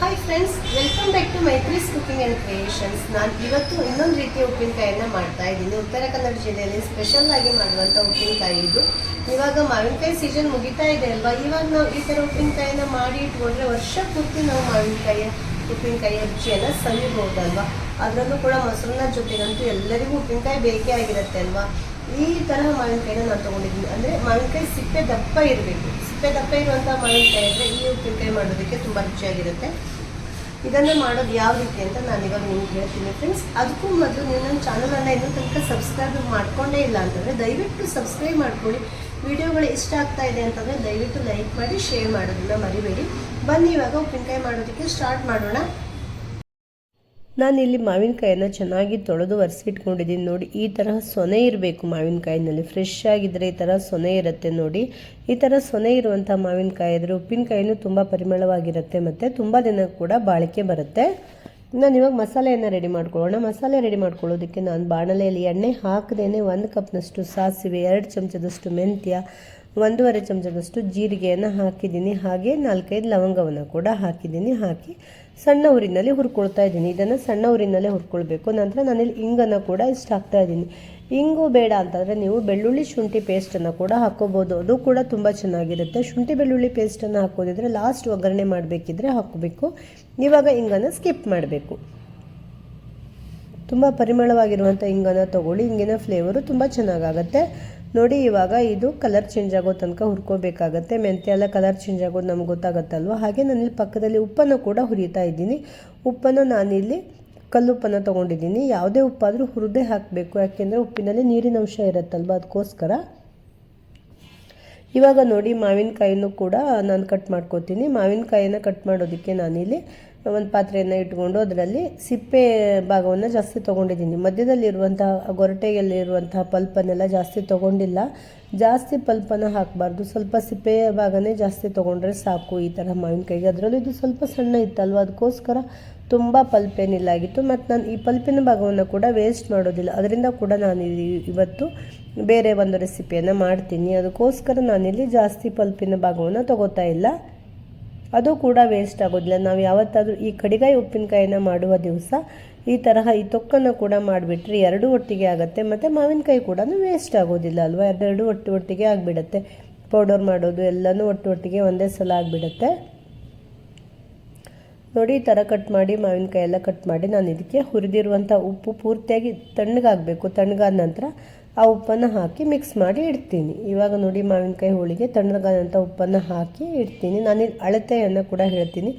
Hi friends welcome back to Maithri's cooking and creations ನಾನು ಇವತ್ತು ಇನ್ನೊಂದು ರೀತಿಯ ಉಪ್ಪಿನಕಾಯಿಯನ್ನು ಮಾಡ್ತಾ ಇದ್ದೀನಿ. ಉತ್ತರ ಕನ್ನಡ ಜಿಲ್ಲೆಯಲ್ಲಿ ಸ್ಪೆಷಲ್ ಆಗಿ ಮಾಡುವಂಥ ಉಪ್ಪಿನಕಾಯಿ ಇದು. ಇವಾಗ ಮಾವಿನಕಾಯಿ ಸೀಸನ್ ಮುಗಿತಾ ಇದೆ ಅಲ್ವಾ? ಇವಾಗ ನಾವು ಈ ಥರ ಉಪ್ಪಿನಕಾಯಿನ ಮಾಡಿ ಇಟ್ಕೊಂಡ್ರೆ ವರ್ಷ ಪೂರ್ತಿ ನಾವು ಮಾವಿನಕಾಯಿಯ, ಉಪ್ಪಿನಕಾಯಿಯ ರುಚಿಯನ್ನು ಸವಿಬಹುದಲ್ವಾ ಅದರಲ್ಲೂ ಕೂಡ ಮೊಸರನ್ನ ಜೊತೆಗಂತೂ ಎಲ್ಲರಿಗೂ ಉಪ್ಪಿನಕಾಯಿ ಬೇಕೇ ಆಗಿರುತ್ತೆ ಅಲ್ವಾ? ಈ ತರಹ ಮಾವಿನಕಾಯಿನ ನಾನು ತೊಗೊಂಡಿದ್ದೀನಿ. ಅಂದರೆ ಮಾವಿನಕಾಯಿ ಸಿಪ್ಪೆ ದಪ್ಪ ಇರಬೇಕು. ಸಿಪ್ಪೆ ದಪ್ಪೆ ಇರುವಂಥ ಮಾವಿನಕಾಯಿ ಅಂದರೆ ಈ ಉಪ್ಪಿನಕಾಯಿ ಮಾಡೋದಕ್ಕೆ ತುಂಬ ರುಚಿಯಾಗಿರುತ್ತೆ. ಇದನ್ನು ಮಾಡೋದು ಯಾವ ರೀತಿ ಅಂತ ನಾನು ಇವಾಗ ನಿಮ್ಗೆ ಹೇಳ್ತೀನಿ ಫ್ರೆಂಡ್ಸ್ ಅದಕ್ಕೂ ಮೊದಲು ನೀವು ನನ್ನ ಚಾನಲನ್ನು ಇನ್ನೂ ತನಕ ಸಬ್ಸ್ಕ್ರೈಬ್ ಮಾಡ್ಕೊಂಡೇ ಇಲ್ಲ ಅಂತಂದರೆ ದಯವಿಟ್ಟು ಸಬ್ಸ್ಕ್ರೈಬ್ ಮಾಡ್ಕೊಳ್ಳಿ. ವಿಡಿಯೋಗಳು ಇಷ್ಟ ಆಗ್ತಾ ಇದೆ ಅಂತಂದರೆ ದಯವಿಟ್ಟು ಲೈಕ್ ಮಾಡಿ ಶೇರ್ ಮಾಡೋದನ್ನು ಮರಿಬೇಡಿ. ಬನ್ನಿ ಇವಾಗ ಉಪ್ಪಿನಕಾಯಿ ಮಾಡೋದಕ್ಕೆ ಸ್ಟಾರ್ಟ್ ಮಾಡೋಣ. ನಾನು ಇಲ್ಲಿ ಮಾವಿನಕಾಯಿನ ಚೆನ್ನಾಗಿ ತೊಳೆದು ಒರೆಸಿಟ್ಕೊಂಡಿದ್ದೀನಿ ನೋಡಿ, ಈ ಥರ ಸೊನೆ ಇರಬೇಕು ಮಾವಿನಕಾಯಿನಲ್ಲಿ. ಫ್ರೆಶ್ ಆಗಿದ್ದರೆ ಈ ಥರ ಸೊನೆ ಇರುತ್ತೆ ನೋಡಿ. ಈ ಥರ ಸೊನೆ ಇರುವಂಥ ಮಾವಿನಕಾಯಿ ಇದ್ದರೆ ಉಪ್ಪಿನಕಾಯಿನೂ ತುಂಬ ಪರಿಮಳವಾಗಿರುತ್ತೆ ಮತ್ತು ತುಂಬ ದಿನ ಕೂಡ ಬಾಳಿಕೆ ಬರುತ್ತೆ. ನಾನು ಇವಾಗ ಮಸಾಲೆಯನ್ನು ರೆಡಿ ಮಾಡ್ಕೊಳ್ಳೋಣ. ಮಸಾಲೆ ರೆಡಿ ಮಾಡ್ಕೊಳ್ಳೋದಕ್ಕೆ ನಾನು ಬಾಣಲೆಯಲ್ಲಿ ಎಣ್ಣೆ ಹಾಕದೇನೆ ಒಂದು ಕಪ್ನಷ್ಟು ಸಾಸಿವೆ, ಎರಡು ಚಮಚದಷ್ಟು ಮೆಂತ್ಯ ಒಂದೂವರೆ ಚಮಚದಷ್ಟು ಜೀರಿಗೆಯನ್ನು ಹಾಕಿದ್ದೀನಿ. ಹಾಗೆ ನಾಲ್ಕೈದು ಲವಂಗವನ್ನು ಕೂಡ ಹಾಕಿದ್ದೀನಿ. ಹಾಕಿ ಸಣ್ಣ ಊರಿನಲ್ಲಿ ಹುರ್ಕೊಳ್ತಾ ಇದ್ದೀನಿ. ಇದನ್ನು ಸಣ್ಣ ಊರಿನಲ್ಲೇ ಹುರ್ಕೊಳ್ಬೇಕು. ನಂತರ ನಾನಿಲ್ಲಿ ಇಂಗನ್ನು ಕೂಡ ಇಷ್ಟ ಹಾಕ್ತಾ ಇದ್ದೀನಿ. ಇಂಗು ಬೇಡ ಅಂತಂದರೆ ನೀವು ಬೆಳ್ಳುಳ್ಳಿ ಶುಂಠಿ ಪೇಸ್ಟನ್ನು ಕೂಡ ಹಾಕ್ಕೋಬೋದು ಅದು ಕೂಡ ತುಂಬ ಚೆನ್ನಾಗಿರುತ್ತೆ. ಶುಂಠಿ ಬೆಳ್ಳುಳ್ಳಿ ಪೇಸ್ಟನ್ನು ಹಾಕೋದಿದ್ರೆ ಲಾಸ್ಟ್ ಒಗ್ಗರಣೆ ಮಾಡಬೇಕಿದ್ರೆ ಹಾಕೋಬೇಕು. ಇವಾಗ ಇಂಗನ್ನು ಸ್ಕಿಪ್ ಮಾಡಬೇಕು. ತುಂಬ ಪರಿಮಳವಾಗಿರುವಂಥ ಇಂಗನ್ನು ತೊಗೊಳ್ಳಿ. ಇಂಗಿನ ಫ್ಲೇವರು ತುಂಬ ಚೆನ್ನಾಗಾಗುತ್ತೆ. ನೋಡಿ, ಇವಾಗ ಇದು ಕಲರ್ ಚೇಂಜ್ ಆಗೋ ತನಕ ಹುರ್ಕೋಬೇಕಾಗತ್ತೆ. ಮೆಂತ್ಯ ಎಲ್ಲ ಕಲರ್ ಚೇಂಜ್ ಆಗೋದು ನಮ್ಗೆ ಗೊತ್ತಾಗತ್ತಲ್ವ? ಹಾಗೆ ನಾನಿಲ್ಲಿ ಪಕ್ಕದಲ್ಲಿ ಉಪ್ಪನ್ನು ಕೂಡ ಹುರಿತಾ ಇದ್ದೀನಿ. ಉಪ್ಪನ್ನು ನಾನಿಲ್ಲಿ ಕಲ್ಲುಪ್ಪನ್ನು ತೊಗೊಂಡಿದ್ದೀನಿ. ಯಾವುದೇ ಉಪ್ಪಾದರೂ ಹುರಿದೇ ಹಾಕಬೇಕು. ಯಾಕೆಂದರೆ ಉಪ್ಪಿನಲ್ಲಿ ನೀರಿನ ಅಂಶ ಇರುತ್ತಲ್ವ? ಅದಕ್ಕೋಸ್ಕರ ಇವಾಗ ನೋಡಿ, ಮಾವಿನಕಾಯಿನೂ ಕೂಡ ನಾನು ಕಟ್ ಮಾಡ್ಕೋತೀನಿ. ಮಾವಿನಕಾಯಿನ ಕಟ್ ಮಾಡೋದಕ್ಕೆ ನಾನಿಲ್ಲಿ ಒಂದು ಪಾತ್ರೆಯನ್ನು ಇಟ್ಕೊಂಡು ಅದರಲ್ಲಿ ಸಿಪ್ಪೆ ಭಾಗವನ್ನು ಜಾಸ್ತಿ ತೊಗೊಂಡಿದ್ದೀನಿ. ಮಧ್ಯದಲ್ಲಿರುವಂತಹ ಗೊರಟೆಯಲ್ಲಿರುವಂತಹ ಪಲ್ಪನ್ನೆಲ್ಲ ಜಾಸ್ತಿ ತೊಗೊಂಡಿಲ್ಲ. ಜಾಸ್ತಿ ಪಲ್ಪನ್ನು ಹಾಕಬಾರ್ದು. ಸ್ವಲ್ಪ ಸಿಪ್ಪೆಯ ಭಾಗನೇ ಜಾಸ್ತಿ ತೊಗೊಂಡ್ರೆ ಸಾಕು ಈ ಥರ ಮಾವಿನಕಾಯಿಗೆ ಅದರಲ್ಲೂ ಇದು ಸ್ವಲ್ಪ ಸಣ್ಣ ಇತ್ತಲ್ವ? ಅದಕ್ಕೋಸ್ಕರ ತುಂಬ ಪಲ್ಪೇನಿಲ್ಲ ಆಗಿತ್ತು. ಮತ್ತು ನಾನು ಈ ಪಲ್ಪಿನ ಭಾಗವನ್ನು ಕೂಡ ವೇಸ್ಟ್ ಮಾಡೋದಿಲ್ಲ. ಅದರಿಂದ ಕೂಡ ನಾನು ಇವತ್ತು ಬೇರೆ ಒಂದು ರೆಸಿಪಿಯನ್ನು ಮಾಡ್ತೀನಿ. ಅದಕ್ಕೋಸ್ಕರ ನಾನಿಲ್ಲಿ ಜಾಸ್ತಿ ಪಲ್ಪಿನ ಭಾಗವನ್ನು ತಗೋತಾ ಇಲ್ಲ. ಅದು ಕೂಡ ವೇಸ್ಟ್ ಆಗೋದಿಲ್ಲ. ನಾವು ಯಾವತ್ತಾದರೂ ಈ ಕಡಿಗಾಯಿ ಉಪ್ಪಿನಕಾಯಿನ ಮಾಡುವ ದಿವಸ ಈ ತರಹ ಈ ತೊಕ್ಕನ್ನು ಕೂಡ ಮಾಡಿಬಿಟ್ರೆ ಎರಡು ಒಟ್ಟಿಗೆ ಆಗುತ್ತೆ, ಮತ್ತು ಮಾವಿನಕಾಯಿ ಕೂಡ ವೇಸ್ಟ್ ಆಗೋದಿಲ್ಲ ಅಲ್ವಾ? ಎರಡೆರಡು ಒಟ್ಟು ಒಟ್ಟಿಗೆ ಆಗಿಬಿಡುತ್ತೆ. ಪೌಡರ್ ಮಾಡೋದು ಎಲ್ಲನೂ ಒಟ್ಟು ಒಟ್ಟಿಗೆ ಒಂದೇ ಸಲ ಆಗಿಬಿಡುತ್ತೆ. ನೋಡಿ, ಈ ಥರ ಕಟ್ ಮಾಡಿ ಮಾವಿನಕಾಯಿ ಎಲ್ಲ ಕಟ್ ಮಾಡಿ ನಾನು ಇದಕ್ಕೆ ಹುರಿದಿರುವಂಥ ಉಪ್ಪು ಪೂರ್ತಿಯಾಗಿ ತಣ್ಣಗಾಗಬೇಕು. ತಣ್ಣಗಾದ ನಂತರ ಆ ಉಪ್ಪನ್ನು ಹಾಕಿ ಮಿಕ್ಸ್ ಮಾಡಿ ಇಡ್ತೀನಿ. ಇವಾಗ ನೋಡಿ ಮಾವಿನಕಾಯಿ ಹೋಳಿಗೆ ತಣ್ಣಗಾದಂಥ ಉಪ್ಪನ್ನು ಹಾಕಿ ಇಡ್ತೀನಿ. ನಾನು ಅಳತೆಯನ್ನು ಕೂಡ ಹೇಳ್ತೀನಿ.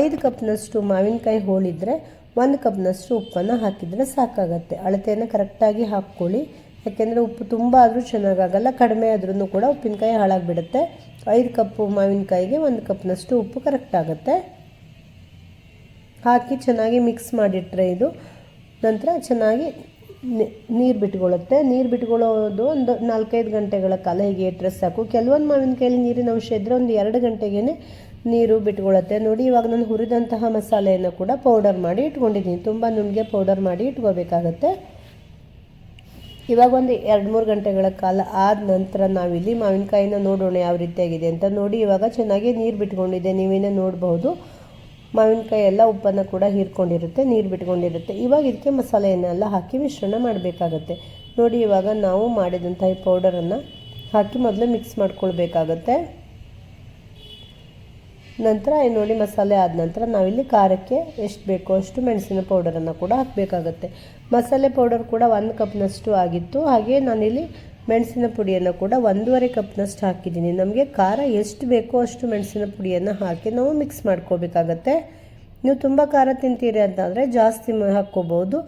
ಐದು ಕಪ್ನಷ್ಟು ಮಾವಿನಕಾಯಿ ಹೋಳಿದ್ರೆ ಒಂದು ಕಪ್ನಷ್ಟು ಉಪ್ಪನ್ನು ಹಾಕಿದರೆ ಸಾಕಾಗತ್ತೆ. ಅಳತೆಯನ್ನು ಕರೆಕ್ಟಾಗಿ ಹಾಕ್ಕೊಳ್ಳಿ. ಯಾಕೆಂದರೆ ಉಪ್ಪು ತುಂಬ ಆದರೂ ಚೆನ್ನಾಗಾಗಲ್ಲ, ಕಡಿಮೆ ಆದ್ರೂ ಕೂಡ ಉಪ್ಪಿನಕಾಯಿ ಹಾಳಾಗಿಬಿಡುತ್ತೆ. ಐದು ಕಪ್ಪು ಮಾವಿನಕಾಯಿಗೆ ಒಂದು ಕಪ್ನಷ್ಟು ಉಪ್ಪು ಕರೆಕ್ಟ್ ಆಗುತ್ತೆ ಹಾಕಿ ಚೆನ್ನಾಗಿ ಮಿಕ್ಸ್ ಮಾಡಿಟ್ರೆ ಇದು. ನಂತರ ಚೆನ್ನಾಗಿ ನೀರು ಬಿಟ್ಕೊಳ್ಳುತ್ತೆ ನೀರು ಬಿಟ್ಕೊಳ್ಳೋದು ಒಂದು ನಾಲ್ಕೈದು ಗಂಟೆಗಳ ಕಾಲ ಹೀಗೆ ಇಟ್ಟರೆ ಸಾಕು. ಕೆಲವೊಂದು ಮಾವಿನಕಾಯಲ್ಲಿ ನೀರಿನ ಅಂಶ ಇದ್ದರೆ ಒಂದು ಎರಡು ಗಂಟೆಗೇ ನೀರು ಬಿಟ್ಕೊಳ್ಳುತ್ತೆ ನೋಡಿ, ಇವಾಗ ನಾನು ಹುರಿದಂತಹ ಮಸಾಲೆಯನ್ನು ಕೂಡ ಪೌಡರ್ ಮಾಡಿ ಇಟ್ಕೊಂಡಿದ್ದೀನಿ. ತುಂಬ ನುಣ್ಣಗೆ ಪೌಡರ್ ಮಾಡಿ ಇಟ್ಕೋಬೇಕಾಗತ್ತೆ. ಇವಾಗ ಒಂದು ಎರಡು ಮೂರು ಗಂಟೆಗಳ ಕಾಲ ಆದ ನಂತರ ನಾವಿಲ್ಲಿ ಮಾವಿನಕಾಯಿನ ನೋಡೋಣ ಯಾವ ರೀತಿಯಾಗಿದೆ ಅಂತ ನೋಡಿ. ಇವಾಗ ಚೆನ್ನಾಗಿ ನೀರು ಬಿಟ್ಕೊಂಡಿದೆ ನೀವೇನೇ ನೋಡಬಹುದು ಮಾವಿನಕಾಯಿ ಎಲ್ಲ ಉಪ್ಪನ್ನು ಕೂಡ ಹೀರ್ಕೊಂಡಿರುತ್ತೆ, ನೀರು ಬಿಟ್ಕೊಂಡಿರುತ್ತೆ. ಇವಾಗ ಇದಕ್ಕೆ ಮಸಾಲೆಯನ್ನೆಲ್ಲ ಹಾಕಿ ಮಿಶ್ರಣ ಮಾಡಬೇಕಾಗತ್ತೆ. ನೋಡಿ, ಇವಾಗ ನಾವು ಮಾಡಿದಂಥ ಈ ಪೌಡರನ್ನು ಹಾಕಿ ಮೊದಲು ಮಿಕ್ಸ್ ಮಾಡ್ಕೊಳ್ಬೇಕಾಗತ್ತೆ. ನಂತರ ನೋಡಿ ಮಸಾಲೆ ಆದ ನಂತರ ನಾವಿಲ್ಲಿ ಖಾರಕ್ಕೆ ಎಷ್ಟು ಬೇಕೋ ಅಷ್ಟು ಮೆಣಸಿನ ಪೌಡರನ್ನು ಕೂಡ ಹಾಕಬೇಕಾಗತ್ತೆ. ಮಸಾಲೆ ಪೌಡರ್ ಕೂಡ ಒಂದು ಕಪ್ನಷ್ಟು ಆಗಿತ್ತು. ಹಾಗೆ ನಾನಿಲ್ಲಿ ಮೆಣಸಿನ ಪುಡಿಯನ್ನು ಕೂಡ ಒಂದೂವರೆ ಕಪ್ನಷ್ಟು ಹಾಕಿದ್ದೀನಿ. ನಮಗೆ ಖಾರ ಎಷ್ಟು ಬೇಕೋ ಅಷ್ಟು ಮೆಣಸಿನ ಪುಡಿಯನ್ನು ಹಾಕಿ ನಾವು ಮಿಕ್ಸ್ ಮಾಡ್ಕೋಬೇಕಾಗತ್ತೆ. ನೀವು ತುಂಬ ಖಾರ ತಿಂತೀರಿ ಅಂತಂದರೆ ಜಾಸ್ತಿ ಹಾಕ್ಕೋಬೋದು.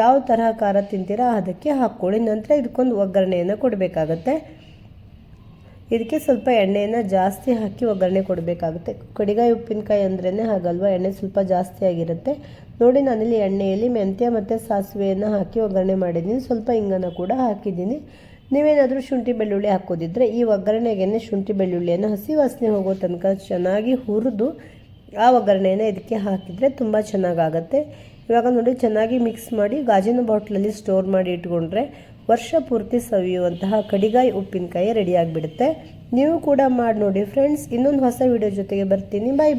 ಯಾವ ತರಹ ಖಾರ ತಿಂತೀರಾ ಅದಕ್ಕೆ ಹಾಕ್ಕೊಳ್ಳಿ. ನಂತರ ಇದಕ್ಕೊಂದು ಒಗ್ಗರಣೆಯನ್ನು ಕೊಡಬೇಕಾಗತ್ತೆ. ಇದಕ್ಕೆ ಸ್ವಲ್ಪ ಎಣ್ಣೆಯನ್ನು ಜಾಸ್ತಿ ಹಾಕಿ ಒಗ್ಗರಣೆ ಕೊಡಬೇಕಾಗುತ್ತೆ. ಕಡಿಗಾಯಿ ಉಪ್ಪಿನಕಾಯಿ ಅಂದ್ರೇ ಹಾಗಲ್ವ? ಎಣ್ಣೆ ಸ್ವಲ್ಪ ಜಾಸ್ತಿ ಆಗಿರುತ್ತೆ. ನೋಡಿ ನಾನಿಲ್ಲಿ ಎಣ್ಣೆಯಲ್ಲಿ ಮೆಂತ್ಯ ಮತ್ತು ಸಾಸಿವೆಯನ್ನು ಹಾಕಿ ಒಗ್ಗರಣೆ ಮಾಡಿದ್ದೀನಿ. ಸ್ವಲ್ಪ ಹಿಂಗನ್ನು ಕೂಡ ಹಾಕಿದ್ದೀನಿ. ನೀವೇನಾದರೂ ಶುಂಠಿ ಬೆಳ್ಳುಳ್ಳಿ ಹಾಕೋದಿದ್ರೆ ಈ ಒಗ್ಗರಣೆಗೆ ಶುಂಠಿ ಬೆಳ್ಳುಳ್ಳಿಯನ್ನು ಹಸಿ ವಾಸನೆ ಹೋಗೋ ತನಕ ಚೆನ್ನಾಗಿ ಹುರಿದು ಆ ಒಗ್ಗರಣೆಯನ್ನು ಇದಕ್ಕೆ ಹಾಕಿದರೆ ತುಂಬ ಚೆನ್ನಾಗಾಗತ್ತೆ. ಇವಾಗ ನೋಡಿ ಚೆನ್ನಾಗಿ ಮಿಕ್ಸ್ ಮಾಡಿ ಗಾಜಿನ ಬಾಟ್ಲಲ್ಲಿ ಸ್ಟೋರ್ ಮಾಡಿ ಇಟ್ಕೊಂಡ್ರೆ ವರ್ಷ ಪೂರ್ತಿ ಸವಿಯುವಂತಹ ಕಡಿಗಾಯಿ ಉಪ್ಪಿನಕಾಯಿ ರೆಡಿಯಾಗಿಬಿಡುತ್ತೆ ನೀವು ಕೂಡ ಮಾಡಿ ನೋಡಿ ಫ್ರೆಂಡ್ಸ್ ಇನ್ನೊಂದು ಹೊಸ ವಿಡಿಯೋ ಜೊತೆಗೆ ಬರ್ತೀನಿ. ಬಾಯ್